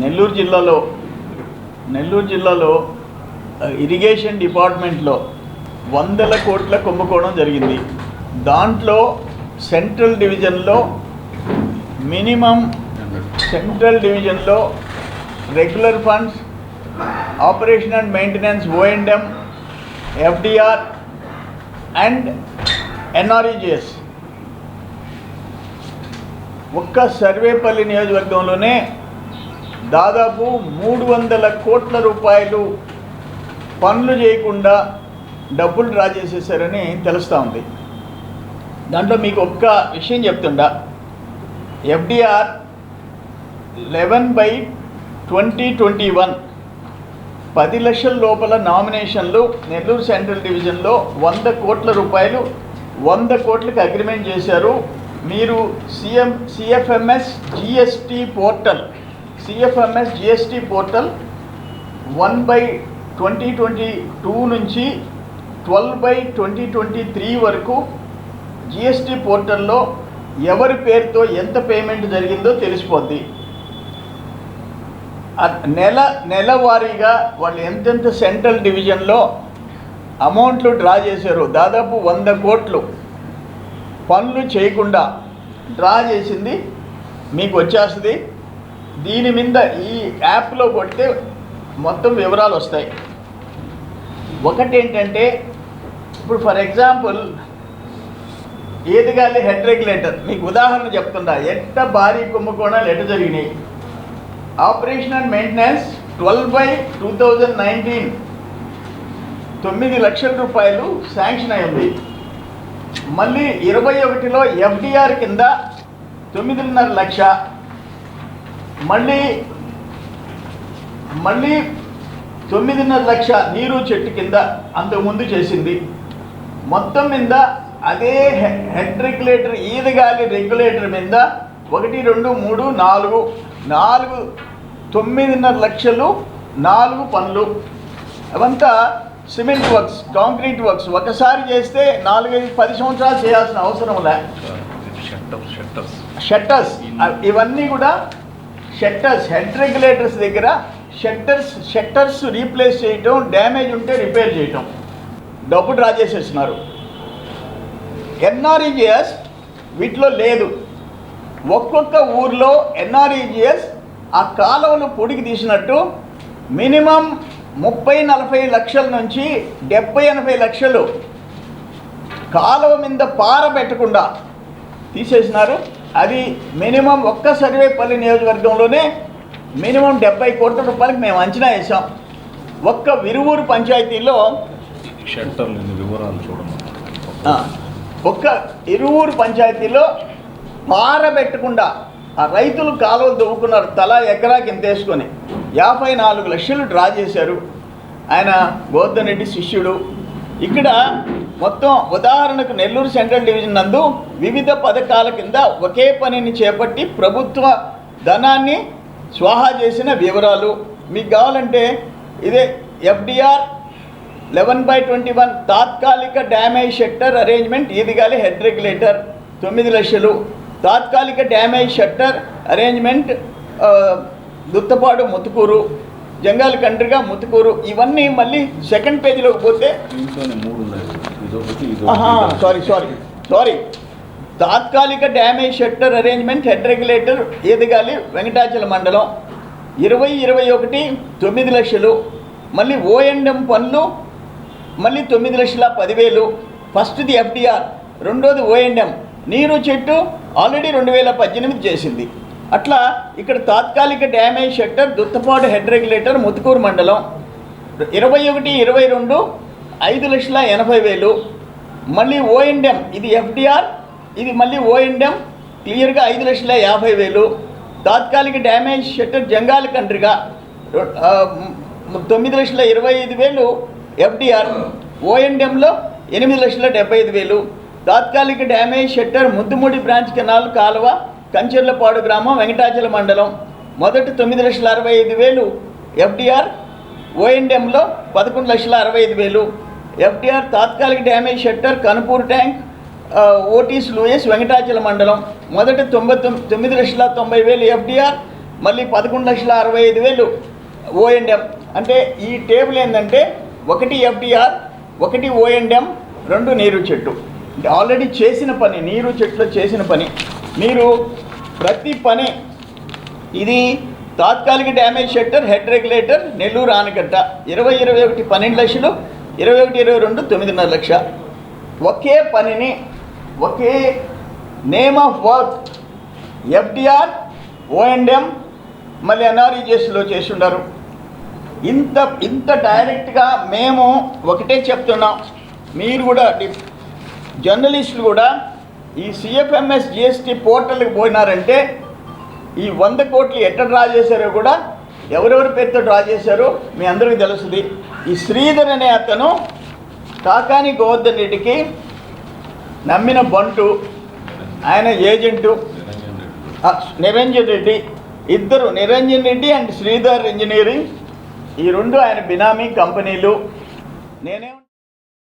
నెల్లూరు జిల్లాలో నెల్లూరు జిల్లాలో ఇరిగేషన్ డిపార్ట్మెంట్లో వందల కోట్ల కుంభకోణం జరిగింది. దాంట్లో సెంట్రల్ డివిజన్లో మినిమం సెంట్రల్ డివిజన్లో regular funds operation and maintenance O and M FDR and NREGS ఒక్క సర్వేపల్లి నియోజకవర్గంలోనే దాదాపు మూడు వందల కోట్ల రూపాయలు పనులు చేయకుండా డబ్బులు డ్రా చేసేసారని తెలుస్తూ ఉంది. దాంట్లో మీకు ఒక్క విషయం చెప్తుండా. FDR eleven by twenty twenty one పది లక్షల లోపల నామినేషన్లు నెల్లూరు సెంట్రల్ డివిజన్లో వంద కోట్ల రూపాయలు వంద కోట్లకు అగ్రిమెంట్ చేశారు. మీరు CM CFMS GST portal CFMS GST portal one by twenty twenty two నుంచి twelve by twenty twenty three వరకు జిఎస్టీ పోర్టల్లో ఎవరి పేరుతో ఎంత పేమెంట్ జరిగిందో తెలిసిపోద్ది. నెల నెలవారీగా వాళ్ళు ఎంతెంత సెంట్రల్ డివిజన్లో అమౌంట్లు డ్రా చేశారు దాదాపు వంద కోట్లు పనులు చేయకుండా డ్రా చేసింది మీకు వచ్చేస్తుంది. దీని మీద ఈ యాప్లో కొడితే మొత్తం వివరాలు వస్తాయి. ఒకటి ఏంటంటే ఇప్పుడు ఫర్ ఎగ్జాంపుల్ ఏది కానీ హెడ్ రెగ్యులేటర్ మీకు ఉదాహరణ చెప్తుందా ఎంత భారీ కుంభకోణాలు ఎటు జరిగినాయి? Operation and maintenance twelve by two thousand nineteen తొమ్మిది లక్షల రూపాయలు శాంక్షన్ అయింది మళ్ళీ ఇరవై ఒకటిలో ఎఫ్డిఆర్ కింద తొమ్మిదిన్నర లక్ష. మళ్ళీ మళ్ళీ తొమ్మిదిన్నర లక్ష నీరు చెట్టు కింద అంతకుముందు చేసింది. మొత్తం మీద అదే హెడ్ రెగ్యులేటర్ ఈదగాలి రెగ్యులేటర్ మీద ఒకటి రెండు మూడు నాలుగు నాలుగు తొమ్మిదిన్నర లక్షలు నాలుగు పనులు. అవంతా సిమెంట్ వర్క్స్ కాంక్రీట్ వర్క్స్. ఒకసారి చేస్తే నాలుగైదు పది సంవత్సరాలు చేయాల్సిన అవసరం లే. షట్టర్స్ ఇవన్నీ కూడా షట్టర్స్ హెడ్ రెగ్యులేటర్స్ దగ్గర షట్టర్స్ షట్టర్స్ రీప్లేస్ చేయటం డ్యామేజ్ ఉంటే రిపేర్ చేయటం. డబ్బు డ్రా చేసేస్తున్నారు. ఎన్ఆర్ఈజిఎస్ వీటిలో లేదు. ఒక్కొక్క ఊర్లో ఎన్ఆర్ఈజిఎస్ ఆ కాలువను పొడికి తీసినట్టు మినిమం ముప్పై నలభై లక్షల నుంచి డెబ్బై ఎనభై లక్షలు కాలువ మీద పారబెట్టకుండా తీసేసినారు. అది మినిమం ఒక్క సర్వేపల్లి నియోజకవర్గంలోనే మినిమం డెబ్బై కోట్ల రూపాయలకి మేము అంచనా వేసాం ఒక్క విరువూరు పంచాయతీలో వివరాలు చూడము ఆ, ఒక్క ఇరువురు పంచాయతీలో పారబెట్టకుండా ఆ రైతులు కాలువలు దువ్వుకున్నారు తలా ఎకరాకి ఇంతేసుకొని యాభై నాలుగు లక్షలు డ్రా చేశారు. ఆయన గోవర్ధన్ రెడ్డి శిష్యుడు ఇక్కడ మొత్తం ఉదాహరణకు నెల్లూరు సెంట్రల్ డివిజన్ నందు వివిధ పథకాల కింద ఒకే పనిని చేపట్టి ప్రభుత్వ ధనాన్ని స్వాహా చేసిన వివరాలు. మీకు కావాలంటే ఇదే FDR eleven by twenty one తాత్కాలిక damage shutter arrangement Edagali head regulator తొమ్మిది లక్షలు. తాత్కాలిక damage shutter arrangement Duttapadu Muthukur Jangal కంట్రీగా ముతుకూరు ఇవన్నీ మళ్ళీ సెకండ్ పేజీలోకి పోతే సారీ సారీ సారీ తాత్కాలిక damage shutter arrangement head regulator Edagali Venkatachala మండలం. ఇరవై ఇరవై ఒకటి తొమ్మిది లక్షలు. మళ్ళీ ఓఎండ్ఎం పనులు మళ్ళీ తొమ్మిది లక్షల పదివేలు. ఫస్ట్ది ఎఫ్డిఆర్ రెండోది ఓఎండ్ఎం నీరు చెట్టు ఆల్రెడీ రెండు వేల పద్దెనిమిది చేసింది. అట్లా ఇక్కడ తాత్కాలిక damage shutter Duttapadu head regulator Muthukur మండలం. ఇరవై ఒకటి ఇరవై రెండు ఐదు లక్షల ఎనభై వేలు. మళ్ళీ ఓఎండ్ఎం ఇది ఎఫ్డిఆర్ ఇది మళ్ళీ ఓఎండ్ఎం క్లియర్గా ఐదు లక్షల యాభై వేలు. తాత్కాలిక డ్యామేజ్ షట్టర్ జంగాల కంట్రీగా తొమ్మిది లక్షల ఇరవై ఐదు వేలు ఎఫ్డిఆర్. ఓఎండ్ఎంలో ఎనిమిది లక్షల డెబ్బై ఐదు వేలు. తాత్కాలిక damage shutter Muddumudi branch canal కాలువ కంచెర్లపాడు గ్రామం వెంకటాచల మండలం. మొదటి తొమ్మిది లక్షల అరవై ఐదు వేలు ఎఫ్డిఆర్ ఓఎన్డిఎంలో పదకొండు లక్షల అరవై ఐదు వేలు. ఎఫ్డిఆర్ తాత్కాలిక damage shutter Kanupur tank ఓటీస్ Lewis Venkatachala మండలం. మొదట తొంభై తొమ్- తొమ్మిది లక్షల తొంభై వేలు ఎఫ్డిఆర్ మళ్ళీ పదకొండు లక్షల అరవై ఐదు వేలు ఓఎన్డిఎం అంటే ఈ టేబుల్ ఏంటంటే ఒకటి ఎఫ్డిఆర్ ఒకటి ఓఎన్డిఎం రెండు నీరు చెట్టు. అంటే ఆల్రెడీ చేసిన పని నీరు చెట్టులో చేసిన పని. మీరు ప్రతి పని. ఇది తాత్కాలిక damage shutter head regulator Nellore ఆనకట్ట. ఇరవై ఇరవై ఒకటి పన్నెండు లక్షలు ఇరవై ఒకటి ఇరవై రెండు తొమ్మిదిన్నర లక్ష. ఒకే పనిని ఒకే name of work FDR O and M మళ్ళీ ఎన్ఆర్ఈజెస్లో చేసి ఉన్నారు ఇంత ఇంత డైరెక్ట్గా మేము ఒకటే చెప్తున్నాం. మీరు కూడా జర్నలిస్టులు కూడా ఈ సిఎఫ్ఎంఎస్ జిఎస్టీ పోర్టల్కి పోయినారంటే ఈ వంద కోట్లు ఎట్ట డ్రా చేశారో కూడా ఎవరెవరి పేరుతో డ్రా చేశారో మీ అందరికీ తెలుస్తుంది. ఈ శ్రీధర్ అనే అతను కాకాని గోవర్ధన్ రెడ్డికి నమ్మిన బంటు ఆయన ఏజెంటు నిరంజన్ రెడ్డి నిరంజన్ రెడ్డి ఇద్దరు నిరంజన్ రెడ్డి అండ్ శ్రీధర్ ఇంజనీరింగ్. ఈ రెండు ఆయన బినామీ కంపెనీలు. నేనే